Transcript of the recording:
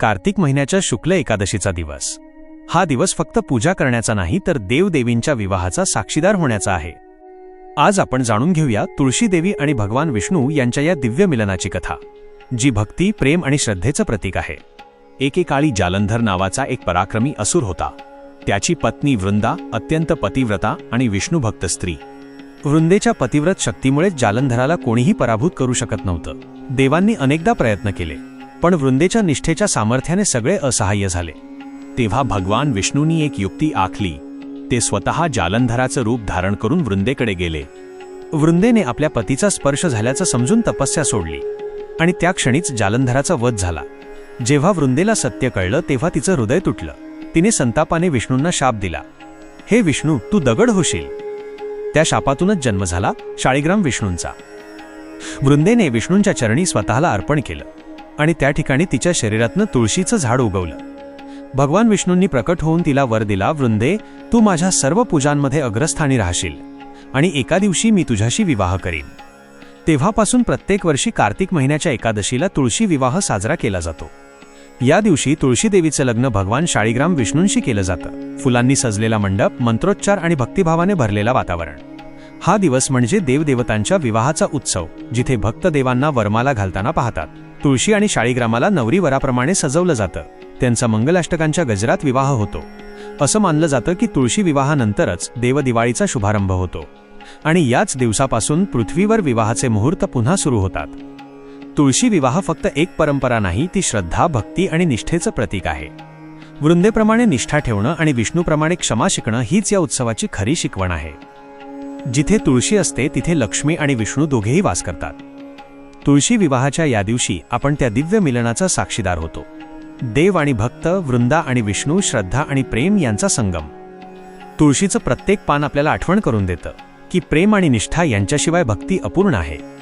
कार्तिक महिन्याच्या शुक्ल एकादशीचा दिवस. हा दिवस फक्त पूजा करण्याचा नाही तर देवदेवींच्या विवाहाचा साक्षीदार होण्याचा आहे. आज आपण जाणून घेऊया तुळशी देवी आणि भगवान विष्णू यांच्या या दिव्य मिलनाची कथा जी भक्ती प्रेम आणि श्रद्धेचं प्रतीक आहे. एकेकाळी जालंधर नावाचा एक पराक्रमी असुर होता. त्याची पत्नी वृंदा अत्यंत पतिव्रता आणि विष्णूभक्त स्त्री. वृंदेच्या पतिव्रत शक्तीमुळे जालंधराला कोणीही पराभूत करू शकत नव्हतं. देवांनी अनेकदा प्रयत्न केले. पण वृंदेच्या निष्ठेच्या सामर्थ्याने सगळे असहाय्य झाले. तेव्हा भगवान विष्णूंनी एक युक्ती आखली. ते स्वतः जालंधराचं रूप धारण करून वृंदेकडे गेले. वृंदेने आपल्या पतीचा स्पर्श झाल्याचं समजून तपस्या सोडली. आणि त्या क्षणीच जालंधराचा वध झाला. जेव्हा वृंदेला सत्य कळलं तेव्हा तिचं हृदय तुटलं. तिने संतापाने विष्णूंना शाप दिला. हे विष्णू तू दगड होशील. त्या शापातूनच जन्म झाला शाळीग्राम विष्णूंचा. वृंदेने विष्णूंच्या चरणी स्वतःला अर्पण केलं. आणि त्या ठिकाणी तिच्या शरीरातनं तुळशीचं झाड उगवलं. भगवान विष्णूंनी प्रकट होऊन तिला वर दिला वृंदे तू माझ्या सर्व पूजांमध्ये अग्रस्थानी राहशील आणि एका दिवशी मी तुझ्याशी विवाह करीन. तेव्हापासून प्रत्येक वर्षी कार्तिक महिन्याच्या एकादशीला तुळशी विवाह साजरा केला जातो. या दिवशी तुळशी देवीचं लग्न भगवान शाळीग्राम विष्णूंशी केलं जातं. फुलांनी सजलेला मंडप मंत्रोच्चार आणि भक्तिभावाने भरलेला वातावरण. हा दिवस म्हणजे देवदेवतांच्या विवाहाचा उत्सव जिथे भक्त देवांना वरमाला घालताना पाहतात. तुळशी आणि शाळीग्रामाला नवरीवराप्रमाणे सजवलं जातं. त्यांचा मंगलाष्टकांच्या गजरात विवाह होतो. असं मानलं जातं की तुळशी विवाहानंतरच देवदिवाळीचा शुभारंभ होतो. आणि याच दिवसापासून पृथ्वीवर विवाहाचे मुहूर्त पुन्हा सुरू होतात. तुळशी विवाह फक्त एक परंपरा नाही ती श्रद्धा भक्ती आणि निष्ठेचं प्रतीक आहे. वृंदेप्रमाणे निष्ठा ठेवणं आणि विष्णूप्रमाणे क्षमा शिकणं हीच या उत्सवाची खरी शिकवण आहे. जिथे तुळशी असते तिथे लक्ष्मी आणि विष्णू दोघेही वास करतात. तुळशी विवाहाच्या या दिवशी आपण त्या दिव्य मिलनाचा साक्षीदार होतो. देव आणि भक्त वृंदा आणि विष्णू श्रद्धा आणि प्रेम यांचा संगम. तुळशीचं प्रत्येक पान आपल्याला आठवण करून देतं की प्रेम आणि निष्ठा यांच्याशिवाय भक्ती अपूर्ण आहे.